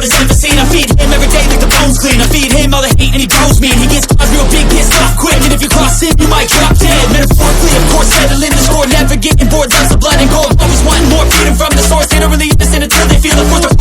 the has ever seen. I feed him every day like the bones clean. I feed him all the hate and he grows me. And he gets caught real big, pissed off quick. And if you cross him, you might drop dead. Metaphorically, of course, settling the score, never getting bored. Loves the blood and gold, always wanting more. Feeding from the source, they don't really listen until they feel it. Force their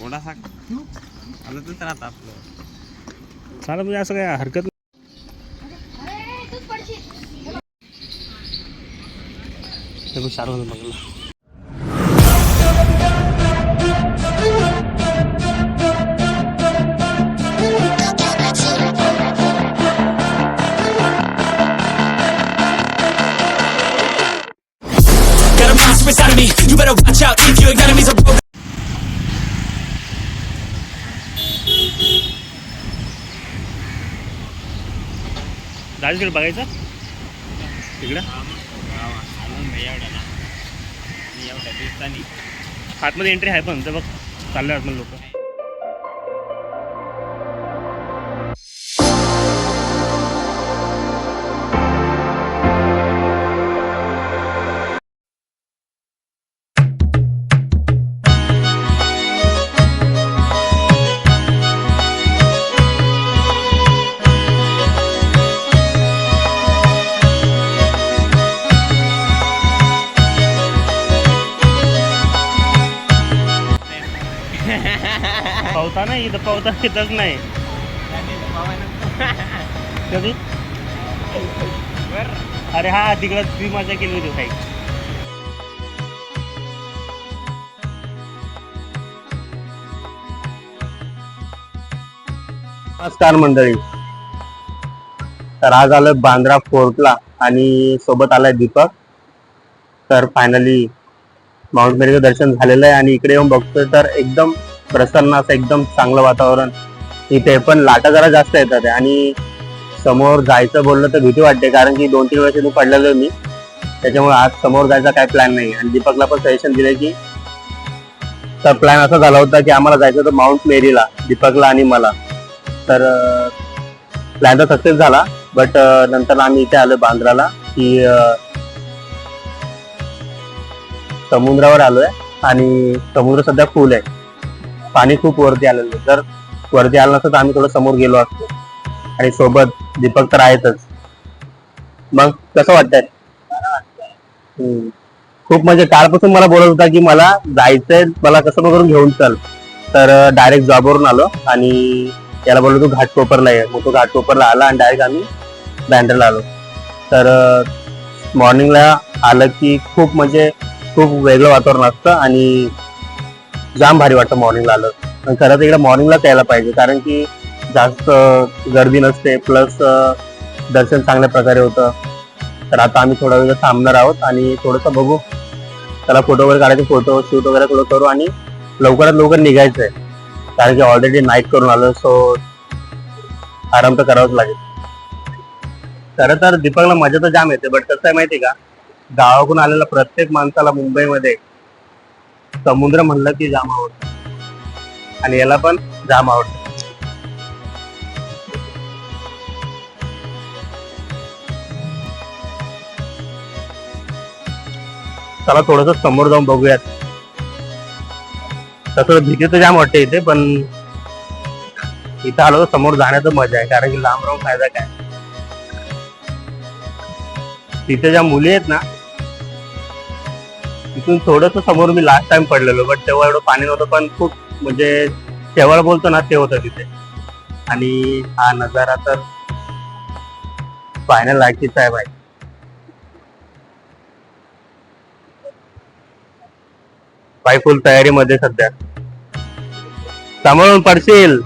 थोडासा आलं तर राहतं आपलं. चालेल म्हणजे असं काय हरकत नाही. हे बघ, शाहरुख खान बघायला दाजीकडे बघायचं? तिकडं? आतमध्ये एंट्री आहे पण ते बघ चालले आतमध्ये लोक. पावता नाही इथं पावता येतच नाही. कधी? अरे हा तिकडं ती मजा केली होती काही नमस्कार मंडळी. तर आज आलोय बांद्रा फोर्टला आणि सोबत आलाय दीपक. तर फायनली माउंट मेरीचं दर्शन झालेलं आहे आणि इकडे येऊन बघतोय तर एकदम प्रसन्न असं एकदम चांगलं वातावरण. इथे पण लाटा जरा जास्त येतात आणि समोर जायचं बोललं तर भीती वाटते कारण की दोन तीन वेळेस तू पडलेलो मी. त्याच्यामुळे आज समोर जायचा काय प्लॅन नाही. आणि दीपकला पण सजेशन दिले की तर प्लॅन असा झाला होता की आम्हाला जायचं होतं माउंट मेरीला दीपकला आणि मला. तर प्लॅन तर सक्सेस झाला बट नंतर आम्ही इथे आलो बांद्राला की समुद्रावर आलोय आणि समुद्र सध्या फुल आहे. पाणी खूप वरती आलेलं जर वरती आलं नसतं तर आम्ही थोडं समोर गेलो असतो. आणि सोबत दीपक तर आहेतच. मग कसं वाटतंय? खूप म्हणजे कालपासून मला बोलत होता की मला जायचंय मला कसं पण करून घेऊन चल. तर डायरेक्ट जॉबवरून आलो. आणि याला बोललो तू घाटकोपरला ये. मग तो घाटकोपरला आला आणि डायरेक्ट आम्ही बँड्राला आलो. तर मॉर्निंगला आलं की खूप म्हणजे खूप वेगळं वातावरण असतं. आणि जाम भारी वाटतं मॉर्निंगला आलं. पण खरं तर इकडे मॉर्निंगलाच यायला पाहिजे कारण की जास्त गर्दी नसते प्लस दर्शन चांगल्या प्रकारे होतं. तर आता आम्ही थोडा वेळ थांबणार आहोत आणि थोडंसं बघू. त्याला फोटो वगैरे काढायचे फोटो शूट वगैरे थोडं करू आणि लवकरात लवकर निघायचं आहे कारण की ऑलरेडी नाईट करून आलो सो आराम तर करावाच लागेल. खरं तर दीपकला मजा तर जाम येते बट कसं आहे माहिती का? गावाकडून आलेला प्रत्येक माणसाला मुंबईमध्ये समुद्र म्हणलं की जाम आवडत. आणि याला पण जाम आवडतं. चला थोडस समोर जाऊन बघूयात. तसं भीती तर जाम वाटते इथे पण इथं आलो तर समोर जाण्याचं मजा आहे कारण की लांब राहून फायदा काय? तिथे ज्या मुली आहेत ना तिथून थोडस समोर मी लास्ट टाइम पडलेलो बट तेव्हा एवढं पाणी नव्हतं पण खूप म्हणजे शेवळ बोलतो ना ते होतं तिथे. आणि हा नजारा तर फायनल लायकीचा आहे भाई. भाई फुल तयारीमध्ये सध्या. सांभाळून पडशील.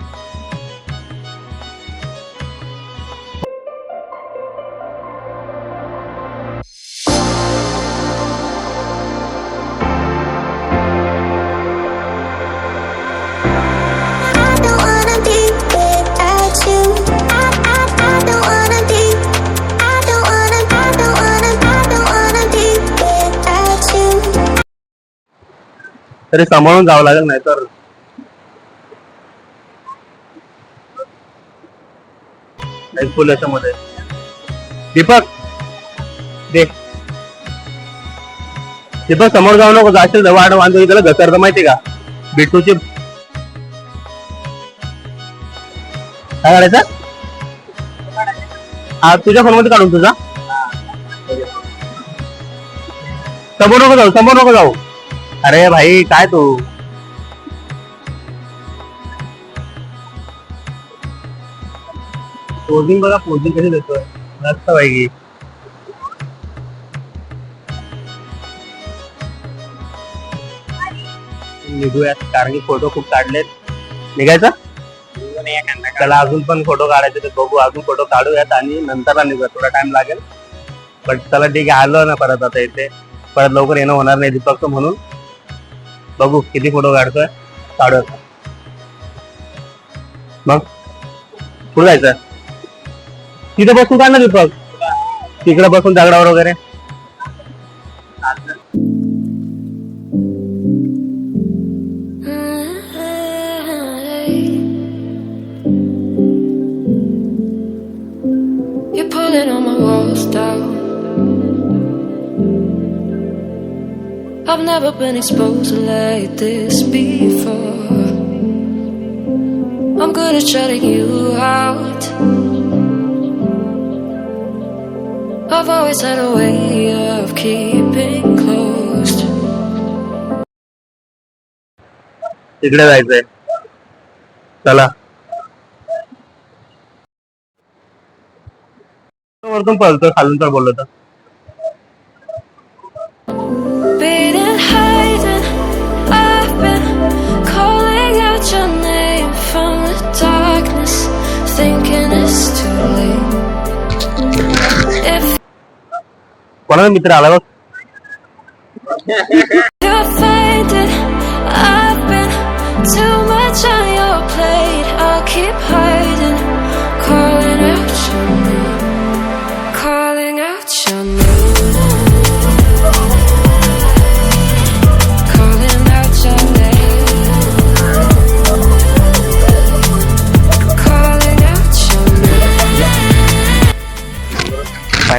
तरी सांभाळून जावं लागेल नाही तर फुल याच्यामध्ये. दीपक दे. दीपक समोर जाऊ नको जाशील वाढ बांधून त्याला घसरतं माहिती का? बिट्टूची काय करायचं? हा तुझ्या फोनमध्ये काढून तुझा समोर नको जाऊ समोर नको जाऊ. अरे भाई काय तू? पोझिंग बघा पोझिंग कशी देतोय. मस्त पाहिजे निघूयात कारण की फोटो खूप काढलेत. निघायचं? त्याला अजून पण फोटो काढायचे तर बघू अजून फोटो काढूयात आणि नंतर निघूया थोडा टाइम लागेल. पण चला ठीक आहे आलो ना परत आता इथे. परत लवकर येणं होणार नाही दीपकचं म्हणून. बघू किती फोटो काढतोय. काढत मग? कुठं जायचं? तिथे बसून काढ ना दीपक तिकडे बसून दगडावर वगैरे? I've never been exposed like this before. I'm good at shutting you out. I've always had a way of keeping closed. तिकडे जायचंय चला वरतून पळतोय खालून तर बोललो तर குழந்தை மித்திர அளவு.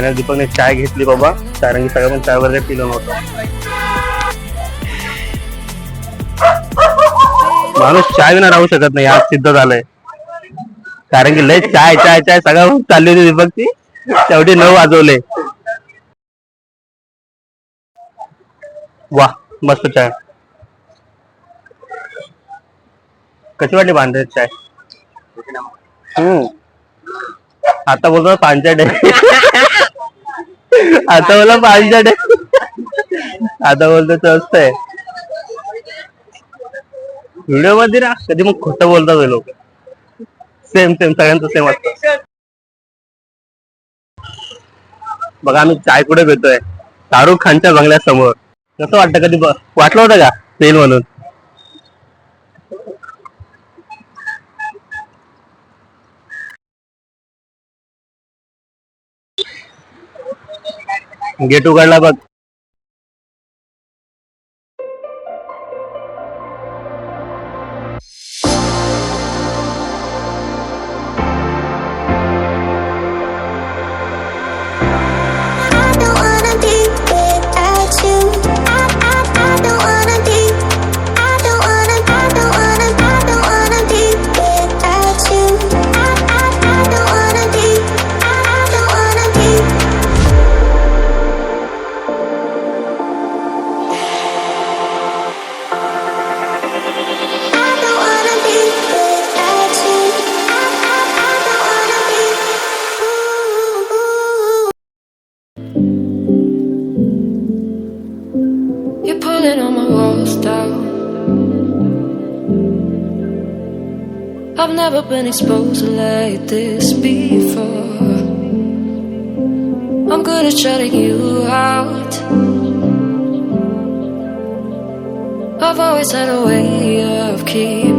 फायनल दीपकने चाय घेतली बाबा. कारण की सगळं पण चाय वगैरे पिलं नव्हतं. माणूस चाय विना राहू शकत नाही आज सिद्ध झालंय. कारण की लय चाय चाय चाय सगळं चालली होती दीपकची. शेवटी नऊ वाजवले. वा मस्त चाय. कशी वाटली बांधे चाय? हम्म. आता बोलतो पांचट आहे आता बोला पांचट आहे आता बोलतो स्वस्त आहे व्हिडिओमध्ये ना कधी मग खोटं बोलतात लोक. सेम सेम सगळ्यांचं सेम असतं. बघा आम्ही चाय कुठे घेतोय शाहरुख खानच्या बंगल्यासमोर. कसं वाटतं कधी वाटलं होतं का? सेल म्हणून गेट उघडला बघ. I've never been exposed to like this before. I'm good at shutting you out. I've always had a way of keeping